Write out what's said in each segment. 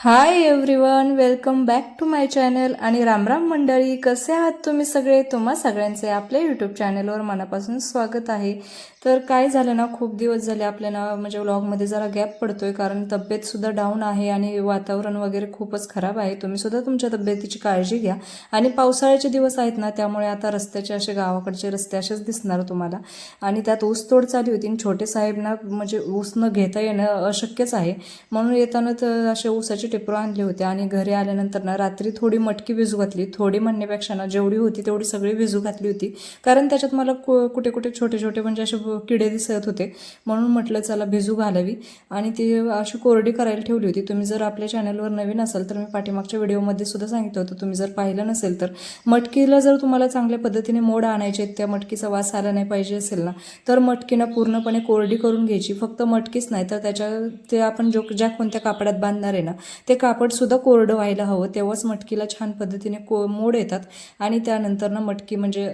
Hi everyone welcome back to my channel आणि रामराम मंडळी कसे आहात तुम्ही सगळे? तुम्हा सगळ्यांचे आपल्या यूट्यूब चॅनलवर मनापासून स्वागत आहे. तर काय झालं ना खूप दिवस झाले आपल्याला म्हणजे व्लॉगमध्ये जरा गॅप पडतोय कारण तब्येतसुद्धा डाऊन आहे आणि वातावरण वगैरे खूपच खराब आहे. तुम्हीसुद्धा तुमच्या तब्येतीची काळजी घ्या. आणि पावसाळ्याचे दिवस आहेत ना त्यामुळे आता रस्त्याचे असे गावाकडचे रस्ते असेच दिसणार तुम्हाला. आणि त्यात ऊसतोड चालू होती आणि छोटे साहेबना म्हणजे ऊस न घेता येणं अशक्यच आहे. म्हणून येताना तर असे ऊसाचे टिपरं आणले होते आणि घरी आल्यानंतर ना रात्री थोडी मटकी भिजू घातली. थोडी म्हणण्यापेक्षा ना जेवढी होती तेवढी सगळी भिजू घातली होती. कारण त्याच्यात मला कु- कुठे कुठे छोटे छोटे म्हणजे असे किडे दिसत होते. म्हणून म्हटलं चला भिजू घालावी. आणि ती अशी कोरडी करायला ठेवली होती. तुम्ही जर आपल्या चॅनलवर नवीन असाल तर मी पाठीमागच्या व्हिडिओमध्ये सुद्धा सांगितलं होतं. तुम्ही जर पाहिलं नसेल तर. मटकीला जर तुम्हाला चांगल्या पद्धतीने मोड आणायचे आहेत, त्या मटकीचा वास आला नाही पाहिजे असेल ना तर मटकीनं पूर्णपणे कोरडी करून घ्यायची. फक्त मटकीच नाही तर त्याच्या ते आपण जो ज्या कोणत्या कापडात बांधणार आहे ना ते कापडसुद्धा कोरडं व्हायला हवं. तेव्हाच मटकीला छान पद्धतीने को मोड येतात. आणि त्यानंतर ना मटकी म्हणजे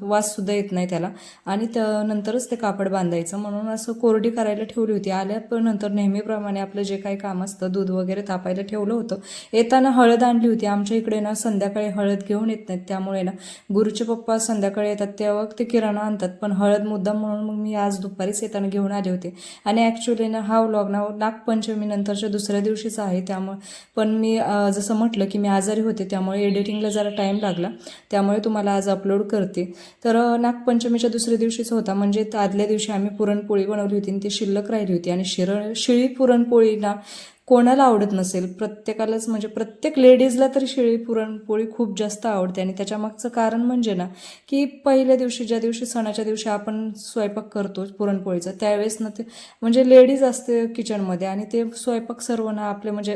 वाससुद्धा येत नाही त्याला. आणि त्यानंतरच ते कापड बांधायचं म्हणून असं कोरडी करायला ठेवली होती. आल्या पण नंतर नेहमीप्रमाणे आपलं जे काही काम असतं दूध वगैरे तापायला ठेवलं होतं. येताना हळद आणली होती. आमच्या इकडे ना संध्याकाळी हळद घेऊन येत नाहीत. त्यामुळे ना गुरुचे पप्पा संध्याकाळी येतात तेव्हा ते किराणा आणतात. पण हळद मुद्दाम म्हणून मग मी आज दुपारीच येताना घेऊन आले होते. आणि ॲक्च्युली ना हा व्लॉग ना नागपंचमी नंतरच्या दुसऱ्या दिवशीचा आहे. त्यामुळे पण मी जसं म्हटलं की मी आजारी होते त्यामुळे एडिटिंगला जरा टाईम लागला. त्यामुळे तुम्हाला आज अपलोड करते. तर नागपंचमीच्या दुसऱ्या दिवशीच होता. म्हणजे आदल्या दिवशी आम्ही पुरणपोळी बनवली होती आणि ती शिल्लक राहिली होती. आणि शिर शिळी पुरणपोळीला कोणाला आवडत नसेल प्रत्येकालाच म्हणजे प्रत्येक लेडीजला तरी शिळी पुरणपोळी खूप जास्त आवडते. आणि त्याच्यामागचं कारण म्हणजे ना की पहिल्या दिवशी ज्या दिवशी सणाच्या दिवशी आपण स्वयंपाक करतो पुरणपोळीचा त्यावेळेस ना ते म्हणजे लेडीज असते किचनमध्ये आणि ते स्वयंपाक सर्व ना आपले म्हणजे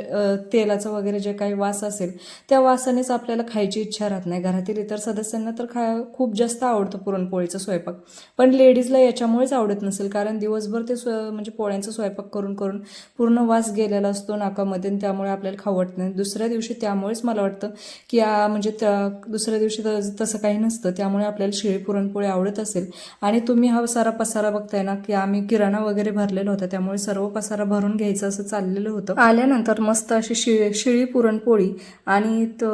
तेलाचं वगैरे जे काही वास असेल त्या वासानेच आपल्याला खायची इच्छा राहत नाही. घरातील इतर सदस्यांना तर खा खूप जास्त आवडतं पुरणपोळीचा स्वयंपाक. पण लेडीजला याच्यामुळेच आवडत नसेल कारण दिवसभर ते स्व म्हणजे पोळ्यांचा स्वयंपाक करून करून पूर्ण वास गेलेला असतो. नाकामध्ये आणि त्यामुळे आपल्याला खाऊ वाटत नाही. दुसऱ्या दिवशी त्यामुळेच मला वाटतं की म्हणजे त्या दुसऱ्या दिवशी तसं काही नसतं. त्यामुळे आपल्याला शिळी पुरणपोळी आवडत असेल. आणि तुम्ही हा सारा पसारा बघताय ना की आम्ही किराणा वगैरे भरलेला होता. त्यामुळे सर्व पसारा भरून घ्यायचं असं चाललेलं होतं. आल्यानंतर मस्त अशी शिळी शिळी पुरणपोळी आणि त-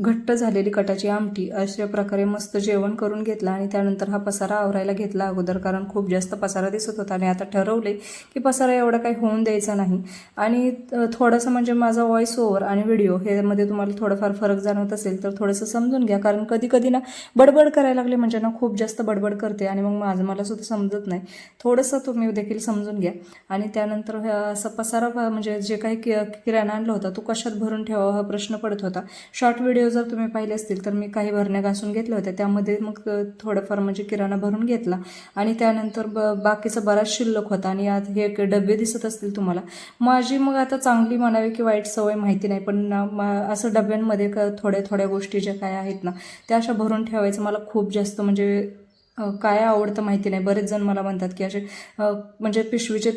घट्ट झालेली कटाची आमटी अशा प्रकारे मस्त जेवण करून घेतलं आणि त्यानंतर हा पसारा आवरायला घेतला अगोदर. कारण खूप जास्त पसारा दिसत होता आणि आता ठरवले की पसारा एवढा काही होऊन द्यायचा नाही. आणि थोडंसं म्हणजे माझा व्हॉइस ओव्हर आणि व्हिडिओ ह्यामध्ये तुम्हाला थोडंफार फरक जाणवत असेल तर थोडंसं समजून घ्या. कारण कधी कधी ना बडबड करायला लागले म्हणजे ना खूप जास्त बडबड करते आणि मग माझं मला सुद्धा समजत नाही. थोडंसं तुम्ही देखील समजून घ्या. आणि त्यानंतर असा असं पसारा म्हणजे जे काही कि किराणा आणला होता तो कशात भरून ठेवावा हा प्रश्न पडत होता. शॉर्ट व्हिडिओ जर तुम्ही पाहिले असतील तर मी काही भरण्या घासून घेतल्या होत्या. त्यामध्ये मग थोडंफार म्हणजे किराणा भरून घेतला. आणि त्यानंतर ब बाकीचा बराच शिल्लक होता. आणि आज हे एक डबे दिसत असतील तुम्हाला. माझी मग आता चांगली म्हणावी की वाईट सवय माहिती नाही पण ना असं डब्यांमध्ये क थोड्या थोड्या गोष्टी ज्या काय आहेत ना त्या अशा भरून ठेवायचं मला खूप जास्त म्हणजे काय आवडतं माहिती नाही. बरेच जण मला म्हणतात की असे म्हणजे पिशवीचे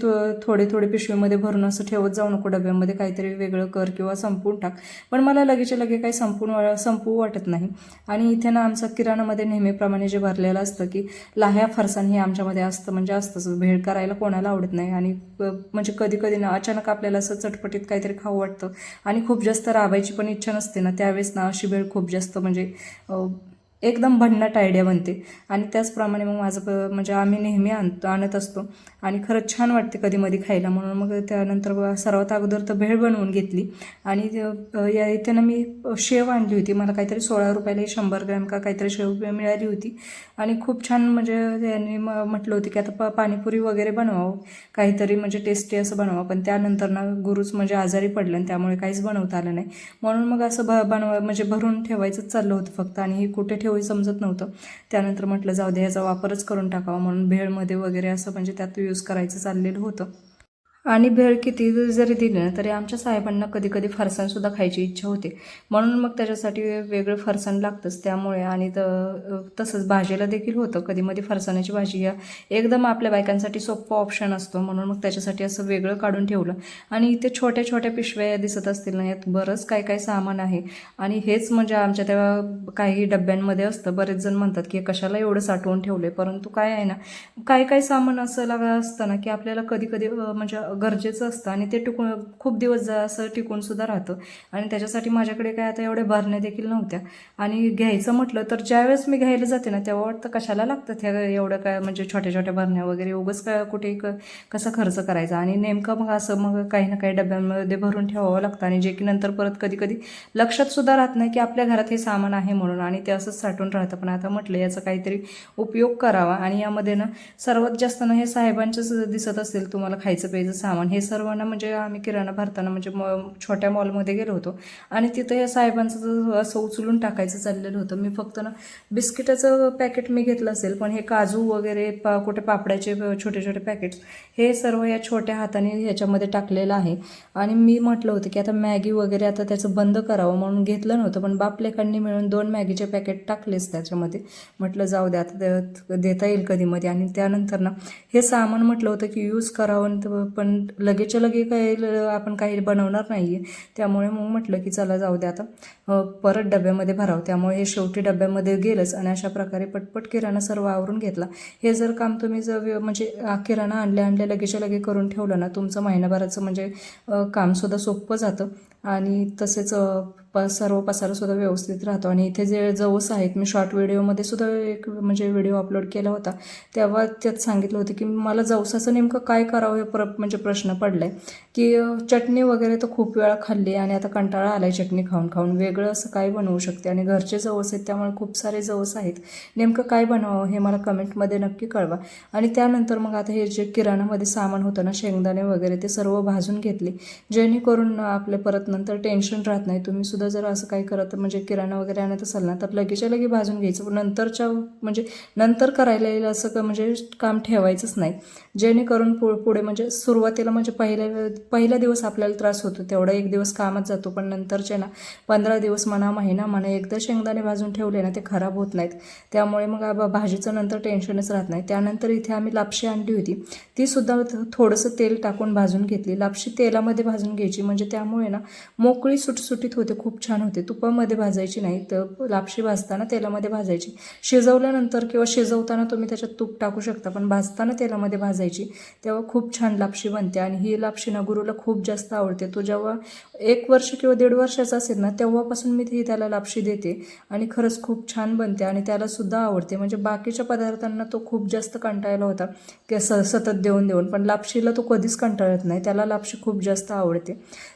थोडे थोडे पिशवीमध्ये भरून असं ठेवत जाऊ नको. डब्यामध्ये काहीतरी वेगळं कर किंवा संपवून टाक. पण मला लगेच लगे काही संपून वा- संपवू वाटत नाही. आणि इथे ना आमचं किराणामध्ये नेहमीप्रमाणे जे भरलेलं असतं की लाह्या फरसाण हे आमच्यामध्ये असतं. म्हणजे असतंच. भेळ करायला कोणाला आवडत नाही. आणि म्हणजे कधी कधी ना अचानक आपल्याला असं चटपटीत काहीतरी खाऊ वाटतं. आणि खूप जास्त राबायची पण इच्छा नसते ना. त्यावेळेस ना अशी भेळ खूप जास्त म्हणजे एकदम भन्नाट आयडिया बनते. आणि त्याचप्रमाणे मग माझं प- म्हणजे आम्ही नेहमी आणतो आणत असतो. आणि खरंच छान वाटते कधी मधी खायला. म्हणून मग त्यानंतर सर्वात अगोदर तर भेळ बनवून घेतली. आणि या इथे ना मी शेव आणली होती. मला काहीतरी सोळा रुपयाला शंभर ग्रॅम का काहीतरी शेव मिळाली होती. आणि खूप छान म्हणजे त्यांनी म- म्हटलं होतं की आता प पाणीपुरी वगैरे बनवावं. काहीतरी म्हणजे टेस्टी असं बनवावं. पण त्यानंतर ना गुरुच म्हणजे आजारी पडलं आणि त्यामुळे काहीच बनवता आलं नाही. म्हणून मग असं ब बनवा म्हणजे भरून ठेवायचंच चाललं होतं फक्त. आणि हे कुठे ठेव समजत नव्हतं. त्यानंतर म्हटलं जाऊ दे ह्याचा वापरच करून टाकावा म्हणून भेळमध्ये वगैरे असं म्हणजे त्यात यूज करायचं चाललेलं होतं. आणि भेळ किती जरी दिली ना तरी आमच्या साहेबांना कधी कधी फरसाणसुद्धा खायची इच्छा होते. म्हणून मग त्याच्यासाठी वेगळं फरसाण लागतंच त्यामुळे आणि त तसंच भाजीला देखील होतं. कधी मध्ये फरसाण्याची भाजी या एकदम आपल्या बायकांसाठी सोपं ऑप्शन असतो. म्हणून मग त्याच्यासाठी असं वेगळं काढून ठेवलं. आणि इथे छोट्या छोट्या पिशव्या दिसत असतील ना यात बरंच काय काय सामान आहे. आणि हेच म्हणजे आमच्या त्या काही डब्यांमध्ये असतं. बरेच जण म्हणतात की कशाला एवढं साठवून ठेवले परंतु काय आहे ना काय काय सामान असं लागा असतं ना की आपल्याला कधी कधी म्हणजे गरजेचं असतं आणि ते टिकून खूप दिवस जा- असं टिकून सुद्धा राहतं. आणि त्याच्यासाठी माझ्याकडे काय आता एवढ्या भरण्या देखील नव्हत्या. आणि घ्यायचं म्हटलं तर ज्यावेळेस मी घ्यायला जाते ना तेव्हा वाटतं कशाला लागतं त्या एवढं काय म्हणजे छोट्या छोट्या भरण्या वगैरे? उगंच काय कुठे क कसा खर्च करायचा? आणि नेमकं मग असं मग काही ना काही डब्यांमध्ये भरून ठेवावं लागतं. आणि जे की नंतर परत कधी कधी लक्षातसुद्धा राहत नाही की आपल्या घरात हे सामान आहे म्हणून. आणि ते असंच साठून राहतं. पण आता म्हटलं याचा काहीतरी उपयोग करावा. आणि यामध्ये ना सर्वात जास्त ना हे साहेबांचंच दिसत असेल तुम्हाला खायचं प्यायचं सामान हे सर्वांना म्हणजे आम्ही किराणा भरताना म्हणजे म छोट्या मॉलमध्ये गेलो होतो. आणि तिथं या साहेबांचं असं उचलून टाकायचं चाललेलं होतं. मी फक्त ना बिस्किटाचं पॅकेट मी घेतलं असेल पण हे काजू वगैरे पा कुठे पापड्याचे छोटे छोटे पॅकेट्स हे सर्व या छोट्या हाताने ह्याच्यामध्ये टाकलेलं आहे. आणि मी म्हटलं होतं की आता मॅगी वगैरे आता त्याचं बंद करावं म्हणून घेतलं नव्हतं पण बापलेकांनी मिळून दोन मॅगीचे पॅकेट टाकलेच त्याच्यामध्ये. म्हटलं जाऊ द्या आता देता येईल कधीमध्ये आणि त्यानंतर ना हे सामान म्हटलं होतं की यूज करावं पण पण लगेचच्या लगे काही आपण काही बनवणार नाही आहे त्यामुळे मग म्हटलं की चला जाऊ दे आता. परत डब्यामध्ये भरावं. त्यामुळे हे शेवटी डब्यामध्ये गेलंच आणि अशा प्रकारे पटपट किराणा सर्व आवरून घेतला. हे जर काम तुम्ही जर म्हणजे किराणा आणल्या आणल्या लगेचच्या लगे करून ठेवलं ना तुमचं महिनाभराचं म्हणजे कामसुद्धा सोपं जातं. आणि तसेच प सर्व पसारसुद्धा व्यवस्थित राहतो. आणि इथे जे जवस आहेत मी शॉर्ट व्हिडिओमध्ये सुद्धा एक म्हणजे व्हिडिओ अपलोड केला होता. तेव्हा त्यात सांगितलं होतं की मला जवसाचं नेमकं काय करावं हे प्र म्हणजे प्रश्न पडला आहे की चटणी वगैरे तर खूप वेळा खाल्ली आणि आता कंटाळा आला आहे चटणी खाऊन खाऊन. वेगळं असं काय बनवू शकते आणि घरचे जवस आहेत त्यामुळे खूप सारे जवस आहेत. नेमकं काय बनवावं हे मला कमेंटमध्ये नक्की कळवा. आणि त्यानंतर मग आता हे जे किराणामध्ये सामान होतं ना शेंगदाणे वगैरे ते सर्व भाजून घेतले. जेणेकरून आपले परत नंतर टेन्शन राहत नाही. तुम्ही सुद्धा जर असं काही करत म्हणजे किराणा वगैरे आणत असाल ना तर लगेचच्या लगे भाजून घ्यायचं. पण नंतरच्या म्हणजे नंतर करायला येईल असं का म्हणजे काम ठेवायचंच नाही. जेणेकरून पु पुढे म्हणजे सुरुवातीला म्हणजे पहिल्या पहिला दिवस आपल्याला त्रास होतो तेवढा एक दिवस कामात जातो पण नंतरचे ना पंधरा दिवस म्हणा महिना म्हणा एकदा शेंगदाणे भाजून ठेवले ना ते खराब होत नाहीत. त्यामुळे मग भाजीचं नंतर टेन्शनच राहत नाही. त्यानंतर इथे आम्ही लापशी आणली होती. ती सुद्धा थोडंसं तेल टाकून भाजून घेतली. लापशी तेलामध्ये भाजून घ्यायची. म्हणजे त्यामुळे ना मोकळी सुटसुटीत होते खूप छान होते. तुपामध्ये भाजायची नाही तर लापशी भाजताना तेलामध्ये भाजायची. शिजवल्यानंतर किंवा शिजवताना तुम्ही त्याच्यात तूप टाकू शकता पण भाजताना तेलामध्ये भाजायची. तेव्हा खूप छान लापशी बनते आणि ही लापशी ना गुरुला खूप जास्त आवडते. तो जेव्हा एक वर्ष किंवा दीड वर्षाचा असेल ना तेव्हापासून मी ती त्याला लापशी देते आणि खरंच खूप छान बनते आणि त्यालासुद्धा आवडते. म्हणजे बाकीच्या पदार्थांना तो खूप जास्त कंटाळला होता की स सतत देऊन देऊन. पण लापशीला तो कधीच कंटाळत नाही. त्याला लापशी खूप जास्त आवडते.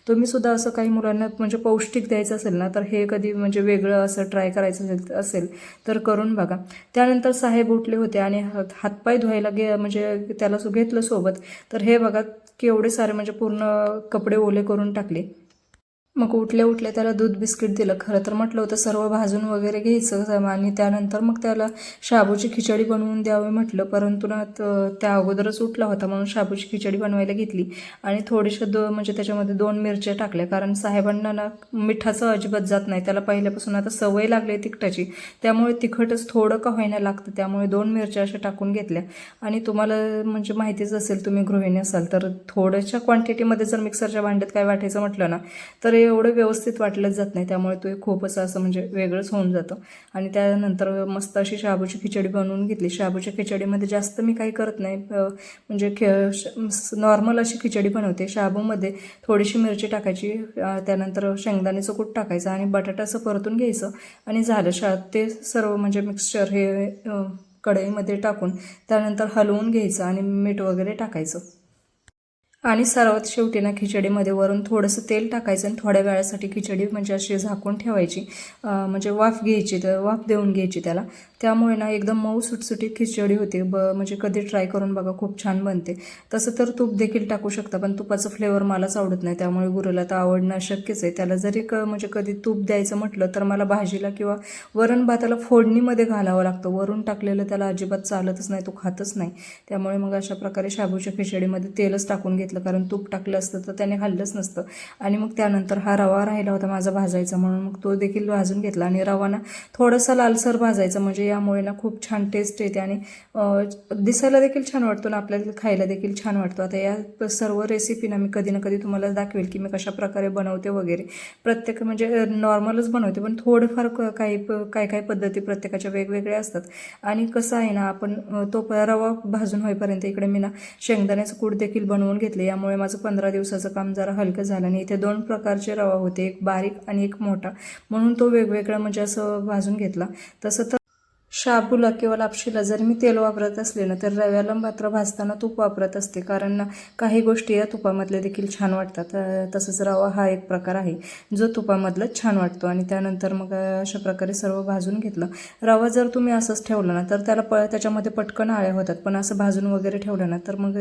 तुम्ही सुद्धा असं काही मुलांना म्हणजे पौष्टिक द्यायचं असेल ना तर हे कधी म्हणजे वेगळं असं ट्राय करायचं असेल असेल तर करून बघा. त्यानंतर साहेब उठले होते आणि हातपाय धुवायला गे म्हणजे त्याला घेतलं सोबत. तर हे बघा केवढे सारे म्हणजे पूर्ण कपडे ओले करून टाकले. मग उठल्या उठल्या त्याला दूध बिस्किट दिलं. खरं तर म्हटलं होतं सर्व भाजून वगैरे घ्यायचं आणि त्यानंतर मग त्याला शाबूची खिचडी बनवून द्यावी म्हटलं. परंतु ना त्या अगोदरच उठला होता म्हणून शाबूची खिचडी बनवायला घेतली. आणि थोडीशा दो म्हणजे त्याच्यामध्ये दोन मिरच्या टाकल्या. कारण साहेबांना ना मिठाचं अजिबात जात नाही. त्याला पहिल्यापासून आता सवय लागली आहे तिखटाची. त्यामुळे तिखटच थोडं का होईना लागतं. त्यामुळे दोन मिरच्या अशा टाकून घेतल्या. आणि तुम्हाला म्हणजे माहितीच असेल तुम्ही गृहिणी असाल तर थोड्याशा क्वांटिटीमध्ये जर मिक्सरच्या भांड्यात काय वाटायचं म्हटलं ना तर एवढं व्यवस्थित वाटलंच जात नाही. त्यामुळे तो खूपच असं म्हणजे वेगळंच होऊन जातं. आणि त्यानंतर मस्त अशी शाबूची खिचडी बनवून घेतली. शाबूच्या खिचडीमध्ये जास्त मी काही करत नाही. म्हणजे खे नॉर्मल अशी खिचडी बनवते. शाबूमध्ये थोडीशी मिरची टाकायची. त्यानंतर शेंगदाण्याचं कूट टाकायचं आणि बटाटा असं परतून घ्यायचं. आणि झालं शा ते सर्व म्हणजे मिक्सचर हे कढईमध्ये टाकून त्यानंतर हलवून घ्यायचं आणि मीठ वगैरे टाकायचं. आणि सर्वात शेवटी ना खिचडीमध्ये वरून थोडंसं तेल टाकायचं आणि थोड्या वेळासाठी खिचडी म्हणजे अशी झाकून ठेवायची. म्हणजे वाफ घ्यायची तर वाफ देऊन घ्यायची त्याला. त्यामुळे ना एकदम मऊ सुटसुटीत खिचडी होते. ब म्हणजे कधी ट्राय करून बघा खूप छान बनते. तसं तर तूप देखील टाकू शकता पण तुपाचं फ्लेवर मलाच आवडत नाही. त्यामुळे गुरुला तर आवडणं शक्यच आहे. त्याला जरी क म्हणजे कधी तूप द्यायचं म्हटलं तर मला भाजीला किंवा वरण भाताला फोडणीमध्ये घालावं लागतं. वरून टाकलेलं त्याला अजिबात चालतच नाही तो खातच नाही. त्यामुळे मग अशा प्रकारे शाबूच्या खिचडीमध्ये तेलच टाकून घेतलं कारण तूप टाकलं असतं तर त्याने खाल्लंच नसतं. आणि मग त्यानंतर हा रवा राहिला होता माझा भाजायचा म्हणून मग तो देखील भाजून घेतला. आणि रवा ना थोडासा लालसर भाजायचा म्हणजे यामुळे ना खूप छान टेस्ट येते आणि दिसायला देखील छान वाटतो ना आपल्याला खायला देखील छान वाटतो. आता या सर्व रेसिपी ना मी कधी ना कधी तुम्हाला दाखवेल की मी कशा प्रकारे बनवते वगैरे. प्रत्येक म्हणजे नॉर्मलच बनवते पण थोडंफार क- काही प- काय काय पद्धती प्रत्येकाच्या वेगवेगळ्या असतात. आणि कसं आहे ना आपण तो प- रवा भाजून होईपर्यंत इकडे मी ना शेंगदाण्याचं कूट देखील बनवून घेतले. यामुळे माझं पंधरा दिवसाचं काम जरा हलकं झालं आणि इथे दोन प्रकारचे रवा होते एक बारीक आणि एक मोठा. म्हणून तो वेगवेगळा म्हणजे असं भाजून घेतला. तसं तर शाबूला किंवा लापशीला जर मी तेल वापरत असले ना तर रव्याला मात्र भाजताना तूप वापरत असते. कारण काही गोष्टी या तुपामधल्या देखील छान वाटतात. तसंच रवा हा एक प्रकार आहे जो तुपामधला छान वाटतो. आणि त्यानंतर मग अशा प्रकारे सर्व भाजून घेतलं. रवा जर तुम्ही असंच ठेवलं ना तर त्याला प त्याच्यामध्ये पटकन आळ्या होतात. पण असं भाजून वगैरे ठेवलं ना तर मग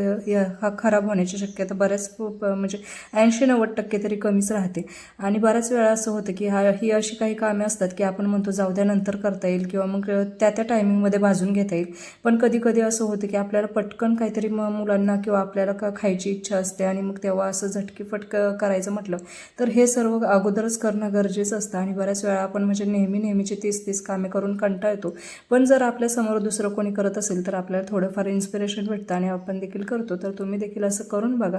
हा खराब होण्याची शक्यता बऱ्याच म्हणजे ऐंशी नव्वद टक्के तरी कमीच राहते. आणि बऱ्याच वेळा असं होतं की हा ही अशी काही कामे असतात की आपण म्हणतो जाऊ द्या नंतर करता येईल. किंवा मग त्या त्या त्या टायमिंगमध्ये भाजून घेता येईल. पण कधी कधी असं होतं की आपल्याला पटकन काहीतरी म मुलांना किंवा आपल्याला का खायची इच्छा असते आणि मग तेव्हा असं झटकी फटक करायचं म्हटलं तर हे सर्व अगोदरच करणं गरजेचं असतं. आणि बऱ्याच वेळा आपण म्हणजे नेहमी नेहमीची तीस तीस कामे करून कंटाळतो. पण जर आपल्यासमोर दुसरं कोणी करत असेल तर आपल्याला थोडंफार इन्स्पिरेशन भेटतं आणि आपण देखील करतो. तर तुम्ही देखील असं करून बघा.